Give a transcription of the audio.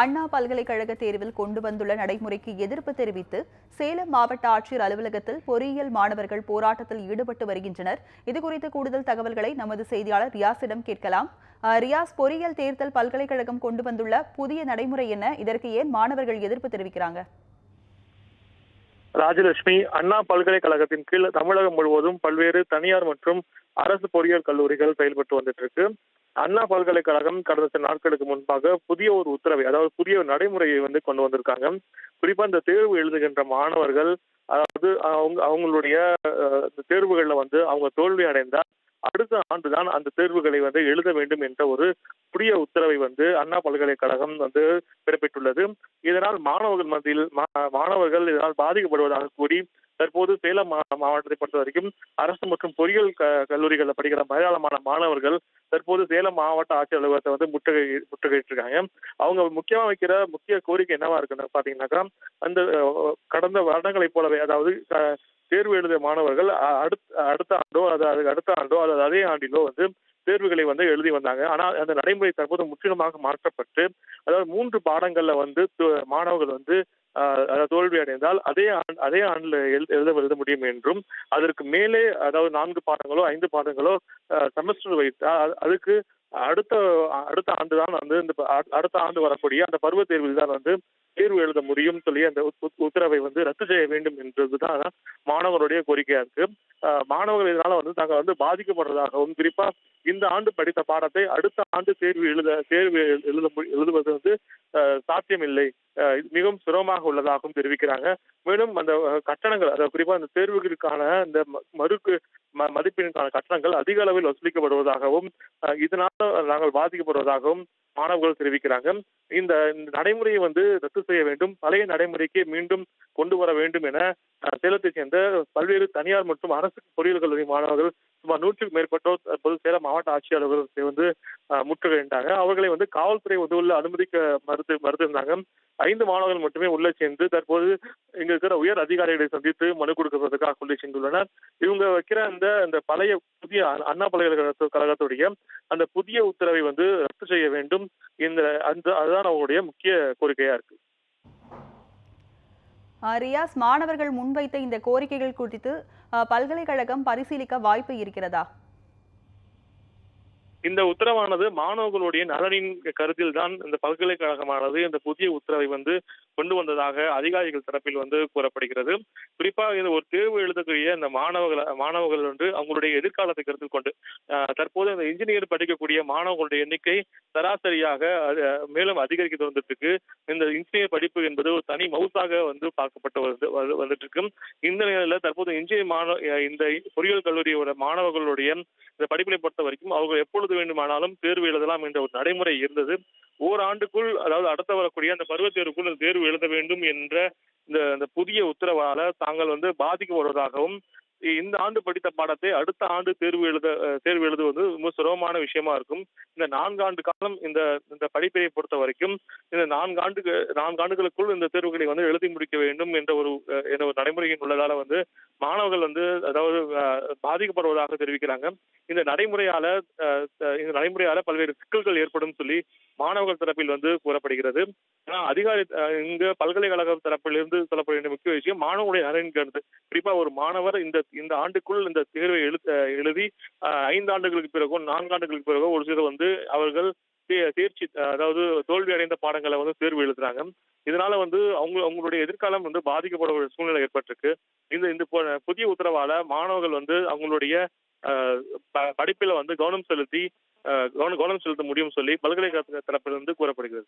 அண்ணா பல்கலைக்கழக தேர்வில் கொண்டு வந்துள்ள நடைமுறைக்கு எதிர்ப்பு தெரிவித்து சேலம் மாவட்ட ஆட்சியர் அலுவலகத்தில் பொறியியல் மாணவர்கள் போராட்டத்தில் ஈடுபட்டு வருகின்றனர். இதுகுறித்த கூடுதல் தகவல்களை நமது செய்தியாளர் ரியாஸிடம் கேட்கலாம். ரியாஸ் பொறியியல் தேர்தல் பல்கலைக்கழகம் கொண்டு வந்துள்ள புதிய நடைமுறை என்ன? இதற்கு ஏன் மாணவர்கள் எதிர்ப்பு தெரிவிக்கிறாங்க? ராஜலட்சுமி அண்ணா பல்கலைக்கழகத்தின் கீழ் தமிழகம் முழுவதும் பல்வேறு தனியார் மற்றும் அரசு பொறியியல் கல்லூரிகள் செயல்பட்டு வந்துட்டு இருக்கு. அண்ணா பல்கலைக்கழகம் கடந்த சில நாட்களுக்கு முன்பாக புதிய ஒரு உத்தரவை அதாவது புதிய ஒரு நடைமுறையை வந்து கொண்டு வந்திருக்காங்க. குறிப்பா இந்த தேர்வு எழுதுகின்ற மாணவர்கள் அதாவது அவங்க அவங்களுடைய அஹ், தேர்வுகள்ல வந்து அவங்க தோல்வி அடைந்தால் அடுத்த ஆண்டுதான் அந்த தேர்வுகளை வந்து எழுத வேண்டும் என்ற ஒரு புதிய உத்தரவை வந்து அண்ணா பல்கலைக்கழகம் வந்து பிறப்பித்துள்ளது. இதனால் மாணவர்கள் மத்தியில் மா- மாணவர்கள் இதனால் பாதிக்கப்படுவதாக கூறி தற்போது சேலம் மா- மாவட்டத்தை பொறுத்த வரைக்கும் அரசு மற்றும் பொறியியல் க கல்லூரிகளில் படிக்கிற ஏராளமான மாணவர்கள் தற்போது சேலம் மாவட்ட ஆட்சியர் அலுவலகத்தை வந்து முற்றுகை முற்றுகையிட்டிருக்காங்க. அவங்க முக்கியமா வைக்கிற முக்கிய கோரிக்கை என்னவா இருக்குன்னு பாத்தீங்கன்னாக்கா அந்த கடந்த வருடங்களைப் போலவே அதாவது தேர்வு எழுதிய மாணவர்கள் அடுத்த அடுத்த ஆண்டோ அது அதுக்கு அடுத்த ஆண்டோ அல்லது அதே ஆண்டிலோ வந்து தேர்வுகளை வந்து எழுதி வந்தாங்க. ஆனால் அந்த நடைமுறை தற்போது முற்றிலுமாக மாற்றப்பட்டு அதாவது மூன்று பாடங்கள்ல வந்து மாணவர்கள் வந்து தோல்வி அடைந்தால் அதே ஆண்டு அதே ஆண்டில் எழுத எழுத எழுத முடியும் என்றும் அதற்கு மேலே அதாவது நான்கு பாடங்களோ ஐந்து பாடங்களோ செமஸ்டர் வைத்தால் அதுக்கு அடுத்த அடுத்த ஆண்டு தான் வந்து இந்த அடுத்த ஆண்டு வரக்கூடிய அந்த பருவ தேர்வில் தான் வந்து தேர்வு எழுத முடியும் சொல்லி அந்த உத்தரவை வந்து ரத்து செய்ய வேண்டும் என்றதுதான் மாணவருடைய கோரிக்கையா இருக்கு. மாணவர்கள் இதனால வந்து தாங்கள் வந்து பாதிக்கப்படுறதாகவும் குறிப்பா இந்த ஆண்டு படித்த பாடத்தை அடுத்த ஆண்டு தேர்வு எழுத தேர்வு எழுத எழுதுவது வந்து சாத்தியமில்லை. மிகவும் சிரமமாக உள்ளதாகவும் தெரிவிக்கிறாங்க. மேலும் அந்த கட்டணங்கள் அதாவது குறிப்பா அந்த தேர்வுகளுக்கான இந்த ம- மறுக்கு ம- மதிப்பெண்ணுக்கான கட்டணங்கள் அதிக அளவில் வசூலிக்கப்படுவதாகவும் இதனால் நாங்கள் பாதிக்கப்படுவதாகவும் மாணவர்கள் தெரிவிக்கிறாங்க. இந்த நடைமுறையை வந்து ரத்து செய்ய வேண்டும். பழைய நடைமுறைக்கு மீண்டும் கொண்டு வர வேண்டும் என சேலத்தை சேலத்தைச் சேர்ந்த பல்வேறு தனியார் மற்றும் அரசு பொறியியல் கல்லூரி மாணவர்கள் சுமார் நூற்றுக்கும் மேற்பட்டோர் தற்போது சேலம் மாவட்ட ஆட்சியர் அலுவலகத்தை வந்து முற்றுகையிட்டாங்க. அவர்களை வந்து காவல்துறை வந்து உள்ள அனுமதிக்க மறுத்து மறுத்திருந்தாங்க. ஐந்து மாணவர்கள் மட்டுமே உள்ளே சேர்ந்து தற்போது இங்க இருக்கிற உயர் அதிகாரிகளை சந்தித்து மனு கொடுக்கிறதுக்காக உள்ளே சென்றுள்ளனர். இவங்க வைக்கிற அந்த அந்த பழைய புதிய அ- அண்ணா பல்கலைக்கழக கழகத்துடைய அந்த புதிய உத்தரவை வந்து ரத்து செய்ய வேண்டும். இந்த அந்த அதுதான் அவங்களுடைய முக்கிய கோரிக்கையா இருக்கு. ரியாஸ் மாணவர்கள் முன்வைத்த இந்த கோரிக்கைகள் குறித்து பல்கலைக்கழகம் பரிசீலிக்க வாய்ப்பு இருக்கிறதா? இந்த உத்தரவானது மாணவர்களுடைய நலனின் கருத்தில் தான் இந்த பல்கலைக்கழகமானது இந்த புதிய உத்தரவை வந்து கொண்டு வந்ததாக அதிகாரிகள் தரப்பில் வந்து கூறப்படுகிறது. குறிப்பாக இது ஒரு தேர்வு எழுதக்கூடிய இந்த மாணவர்கள் மாணவர்கள் வந்து அவங்களுடைய எதிர்காலத்தை கருத்தில் கொண்டு தற்போது இந்த இன்ஜினியர் படிக்கக்கூடிய மாணவர்களுடைய எண்ணிக்கை சராசரியாக அது, மேலும் அதிகரிக்க வந்துட்டு இருக்கு இந்த இன்ஜினியர் படிப்பு என்பது ஒரு தனி மவுசாக வந்து பார்க்கப்பட்டு வந்து வந்துட்டு இருக்கும் இந்த நிலையில தற்போது இன்ஜினியர் மாணவ இந்த பொறியியல் கல்லூரியோட மாணவர்களுடைய இந்த படிப்பினை பொறுத்த வரைக்கும் அவங்க எப்பொழுது வேண்டுமானாலும் தேர்வு எழுதலாம் என்ற ஒரு நடைமுறை இருந்தது. ஓராண்டுக்குள் அதாவது அடுத்த வரக்கூடிய அந்த பருவத்தேருக்குள் அந்த தேர்வு எழுத வேண்டும் என்ற இந்த இந்த புதிய உத்தரவால தாங்கள் வந்து பாதிக்கப்படுவதாகவும் இந்த ஆண்டு படித்த பாடத்தை அடுத்த ஆண்டு தேர்வு எழுத தேர்வு எழுதுவது ரொம்ப சிரமமான விஷயமா இருக்கும். இந்த நான்காண்டு காலம் இந்த இந்த படிப்பை பொறுத்த வரைக்கும் இந்த நான்கு நான்காண்டுகளுக்குள் நான்கு ஆண்டுகளுக்குள் இந்த தேர்வுகளை வந்து எழுதி முடிக்க வேண்டும் என்ற ஒரு என்ற ஒரு நடைமுறையின் உள்ளதால வந்து மாணவர்கள் வந்து அதாவது பாதிக்கப்படுவதாக தெரிவிக்கிறாங்க. இந்த நடைமுறையால இந்த நடைமுறையால பல்வேறு சிக்கல்கள் ஏற்படும் சொல்லி மாணவர்கள் தரப்பில் வந்து கூறப்படுகிறது. ஆனா அதிகாரி இங்க பல்கலைக்கழக தரப்பிலிருந்து சொல்லப்பட வேண்டிய முக்கிய விஷயம் மாணவனுடைய நலன்கிறது. குறிப்பா ஒரு மாணவர் இந்த இந்த ஆண்டுக்குள் இந்த தேர்வை எழுதி அஹ், ஐந்து ஆண்டுகளுக்கு பிறகோ நான்கு ஆண்டுகளுக்கு பிறகோ ஒரு சிலர் வந்து அவர்கள் தேர்ச்சி அதாவது தோல்வி அடைந்த பாடங்களை வந்து தேர்வு எழுதுறாங்க. இதனால வந்து அவங்க அவங்களுடைய எதிர்காலம் வந்து பாதிக்கப்பட ஒரு சூழ்நிலை ஏற்பட்டிருக்கு. இந்த இந்த புதிய உத்தரவால மாணவர்கள் வந்து அவங்களுடைய படிப்பில் வந்து கவனம் செலுத்தி கவனம் கவனம் செலுத்த முடியும் சொல்லி பல்கலைக்கழக தரப்பிலிருந்து கூறப்படுகிறது.